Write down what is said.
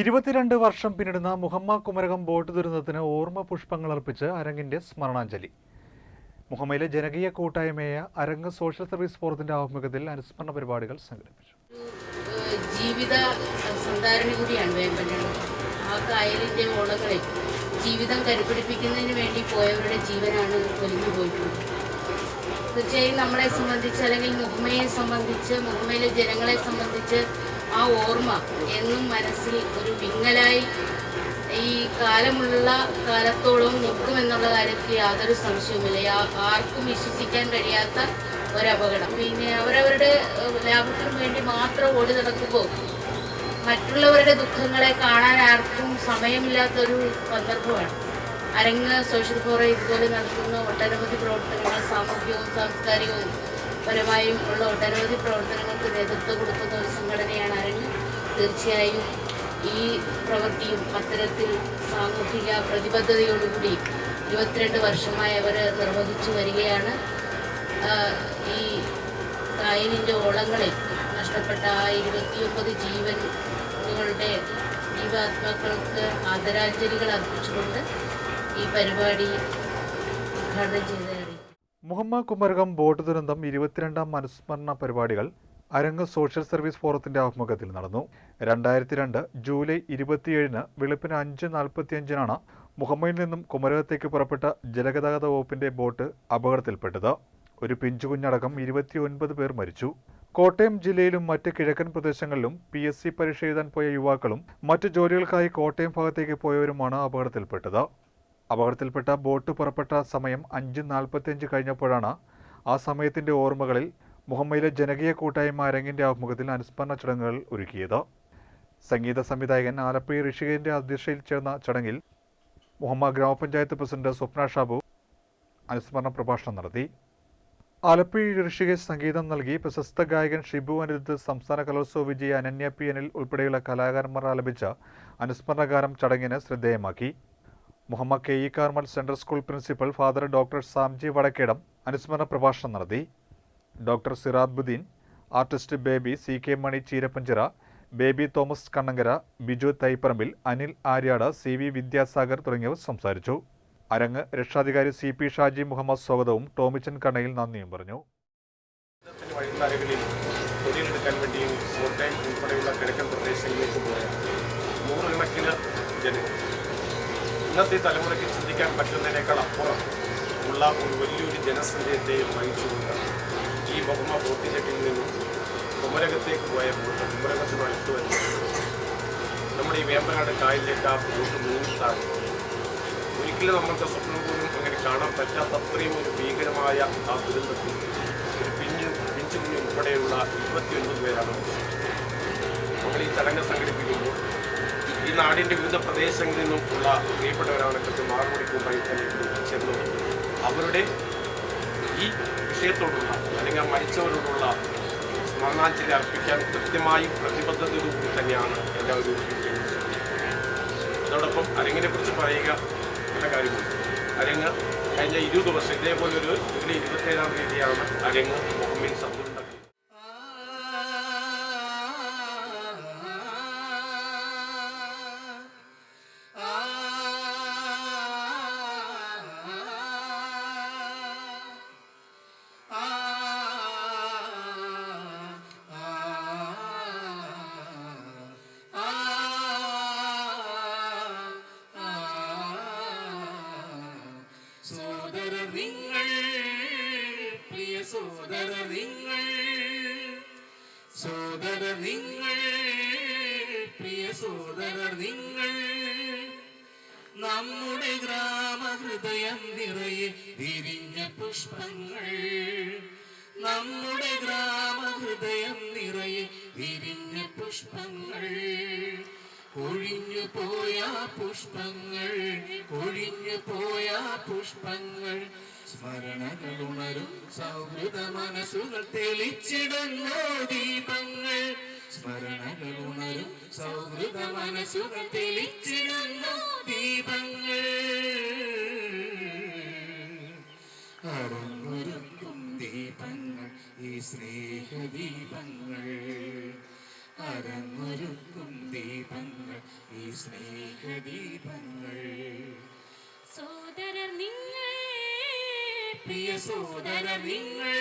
ഇരുപത്തിരണ്ട് വർഷം പിന്നിടുന്ന മുഹമ്മ കുമരകം ബോട്ട് ദുരന്തത്തിന് ഓർമ്മ പുഷ്പങ്ങൾ അർപ്പിച്ച് അരങ്ങിന്റെ സ്മരണാഞ്ജലി. മുഹമ്മയിലെ ജനകീയ കൂട്ടായ്മയായ അരങ്ങ് സോഷ്യൽ സർവീസ് ഫോറത്തിന്റെ ആഭിമുഖ്യത്തിൽ അനുസ്മരണ പരിപാടികൾ സംഘടിപ്പിച്ചു. ജീവിത കൂടിയാണ് ആ ജീവിതം കരുപിടിപ്പിക്കുന്നതിന് വേണ്ടി പോയവരുടെ ജീവനാണ് ഒലിഞ്ഞു പോയിട്ടുള്ളത്. തീർച്ചയായും നമ്മളെ സംബന്ധിച്ച് അല്ലെങ്കിൽ മുഹമ്മയെ സംബന്ധിച്ച് മുഹമ്മയിലെ ജനങ്ങളെ സംബന്ധിച്ച് ആ ഓർമ്മ എന്നും മനസ്സിൽ ഒരു വിങ്ങലായി ഈ കാലമുള്ള കാലത്തോളം നിൽക്കും എന്നുള്ള കാര്യത്തിൽ യാതൊരു സംശയവുമില്ല. ആർക്കും വിശ്വസിക്കാൻ കഴിയാത്ത ഒരപകടം. പിന്നെ അവരവരുടെ ലാഭത്തിനു വേണ്ടി മാത്രം ഓടി നടക്കുമ്പോൾ മറ്റുള്ളവരുടെ ദുഃഖങ്ങളെ കാണാൻ ആർക്കും സമയമില്ലാത്തൊരു സന്ദർഭമാണ്. അരങ്ങ് സോഷ്യൽ ഫോറം ഇതുപോലെ നടത്തുന്ന ഒട്ടനവധി പ്രവർത്തനങ്ങൾ സാമൂഹികവും സാംസ്കാരികവും പരമായും ഉള്ള ഒട്ടനവധി പ്രവർത്തനങ്ങൾക്ക് നേതൃത്വം കൊടുക്കുന്ന ഒരു സംഘടനയാണ് തീർച്ചയായും ഈ പ്രവൃത്തിയും അത്തരത്തിൽ സാമൂഹിക പ്രതിബദ്ധതയോടുകൂടി ഇരുപത്തിരണ്ട് വർഷമായി അവർ നിർവഹിച്ചു വരികയാണ്. ഈ കായലിന്റെ ഓളങ്ങളിൽ നഷ്ടപ്പെട്ട ആ ഇരുപത്തിയൊമ്പത് ജീവനുകളുടെ ജീവാത്മാക്കൾക്ക് ആദരാഞ്ജലികൾ അർപ്പിച്ചുകൊണ്ട് ഈ പരിപാടി ഉദ്ഘാടനം ചെയ്തതാണ് മുഹമ്മദ് മുഹമ്മ കുമരകം ബോട്ട് ദുരന്തം ഇരുപത്തിരണ്ടാം അനുസ്മരണ പരിപാടികൾ അരങ്ങ് സോഷ്യൽ സർവീസ് ഫോറത്തിന്റെ ആഭിമുഖ്യത്തിൽ നടന്നു. രണ്ടായിരത്തി രണ്ട് ജൂലൈ ഇരുപത്തിയേഴിന് വെളുപ്പിന് അഞ്ച് നാൽപ്പത്തിയഞ്ചിനാണ് മുഹമ്മയിൽ നിന്നും കുമരകത്തേക്ക് പുറപ്പെട്ട ജലഗതാഗത വകുപ്പിന്റെ ബോട്ട് അപകടത്തിൽപ്പെട്ടത്. ഒരു പിഞ്ചുകുഞ്ഞടക്കം ഇരുപത്തിയൊൻപത് പേർ മരിച്ചു. കോട്ടയം ജില്ലയിലും മറ്റ് കിഴക്കൻ പ്രദേശങ്ങളിലും പി എസ് സി പരീക്ഷ എഴുതാൻ പോയ യുവാക്കളും മറ്റ് ജോലികൾക്കായി കോട്ടയം ഭാഗത്തേക്ക് പോയവരുമാണ് അപകടത്തിൽപ്പെട്ടത്. അപകടത്തിൽപ്പെട്ട ബോട്ട് പുറപ്പെട്ട സമയം അഞ്ച് നാൽപ്പത്തിയഞ്ച് കഴിഞ്ഞപ്പോഴാണ് ആ സമയത്തിന്റെ ഓർമ്മകളിൽ മുഹമ്മയിലെ ജനകീയ കൂട്ടായ്മ അരങ്ങിന്റെ ആഭിമുഖ്യത്തിൽ അനുസ്മരണ ചടങ്ങുകൾ ഒരുക്കിയത്. സംഗീത സംവിധായകൻ ആലപ്പുഴ ഋഷികന്റെ അധ്യക്ഷയിൽ ചേർന്ന ചടങ്ങിൽ മുഹമ്മ ഗ്രാമപഞ്ചായത്ത് പ്രസിഡന്റ് സ്വപ്ന ഷാബു അനുസ്മരണ പ്രഭാഷണം നടത്തി. ആലപ്പുഴ ഋഷികേശ് സംഗീതം നൽകി പ്രശസ്ത ഗായകൻ ഷിബു അനിരുദ്ധ് സംസ്ഥാന കലോത്സവ വിജയി അനന്യ പി അനിൽ ഉൾപ്പെടെയുള്ള കലാകാരന്മാർ ആലപിച്ച അനുസ്മരണ ഗാനം ചടങ്ങിന് ശ്രദ്ധേയമാക്കി. Muhammad K E Carmel central school principal father doctor Samji Vadakkedam അനുസ്മരണ പ്രഭാഷണം നടത്തി. Doctor Siraduddin artist Baby C K Mani Cheerappanchira Baby Thomas Kannankara Biju Thaiparambil Anil Aryad C V Vidyasagar തുടങ്ങിയവർ സംസാരിച്ചു. അരങ്ങ് രക്ഷാധികാരി സി പി ഷാജി മുഹമ്മദ് സ്വാഗതവും ടോമിച്ചൻ കണ്ണയിൽ നന്ദിയും പറഞ്ഞു. ഇന്നത്തെ തലമുറയ്ക്ക് ചിന്തിക്കാൻ പറ്റുന്നതിനേക്കാൾ അപ്പുറം ഉള്ള ഒരു വലിയൊരു ജനസഞ്ചയത്തെ വഹിച്ചുകൊണ്ട് ഈ ബഹുമ ബോട്ടിജെട്ടിൽ നിന്നും കുമരകത്തേക്ക് പോയ ബോട്ട് കുമരകത്തിന് അടുത്ത് വരുന്നത് നമ്മുടെ ഈ വേമ്പനാട് കായലിലേക്ക് ആ ബോട്ട് മുങ്ങിത്താഴെ ഒരിക്കലും നമ്മൾക്ക് സ്വപ്നം പോലും അങ്ങനെ കാണാൻ പറ്റാത്ത അത്രയും ഒരു ഭീകരമായ ആ ദുരന്തത്തിൽ ഒരു പിഞ്ഞു പിഞ്ചു കുഞ്ഞു ഉൾപ്പെടെയുള്ള ഇരുപത്തിയൊൻപത് പേരാണ്. നമ്മൾ ഈ ചടങ്ങ് സംഘടിപ്പിക്കുമ്പോൾ ഈ നാടിന്റെ വിവിധ പ്രദേശങ്ങളിൽ നിന്നും ഉള്ള പ്രിയപ്പെട്ടവരാണ് കൃത്യം മാറുപടിക്കുമ്പോൾ തന്നെ ചെന്നു അവരുടെ ഈ വിഷയത്തോടുള്ള അല്ലെങ്കിൽ മരിച്ചവരോടുള്ള സ്മരണാഞ്ജലി അർപ്പിക്കാൻ കൃത്യമായി പ്രതിബദ്ധതയോടുകൂടി തന്നെയാണ് എല്ലാവരും ഒരു അതോടൊപ്പം അരങ്ങിനെ കുറിച്ച് പറയുക എന്ന കാര്യമുണ്ട്. അരങ്ങ് കഴിഞ്ഞ ഇരുപത് വർഷം ഇതേപോലെ ഒരു ജൂലൈ ഇരുപത്തേഴാം തീയതിയാണ് അരങ്ങ് മുഹമ്മദ് സബ്ദുണ്ടാക്കി സോദര നിങ്ങൾ പ്രിയ സോദര നിങ്ങൾ സോദര നിങ്ങൾ പ്രിയ സോദര നിങ്ങൾ നമ്മുടെ ഗ്രാമഹൃദയം നിറയെ വിരിഞ്ഞ പുഷ്പങ്ങൾ. നമ്മുടെ ഗ്രാമഹൃദയം നിറയെ വിരിഞ്ഞ പുഷ്പങ്ങൾ. ഒഴിഞ്ഞു പോയ പുഷ്പങ്ങൾ കൊഴിഞ്ഞു പോയ പുഷ്പങ്ങൾ. സ്മരണകൾ ഉണരും സൗഹൃദ മനസ്സുകൾ തെളിച്ചിടുന്നു ദീപങ്ങൾ സ്മരണകൾ ഉണരും സൗഹൃദ മനസ്സുകൾ തെളിച്ചിടുന്നു ദീപങ്ങൾ ദീപങ്ങൾ ഈ സ്നേഹദീപങ്ങൾ. സോദരർ നിങ്ങൾ പ്രിയ സോദര നിങ്ങൾ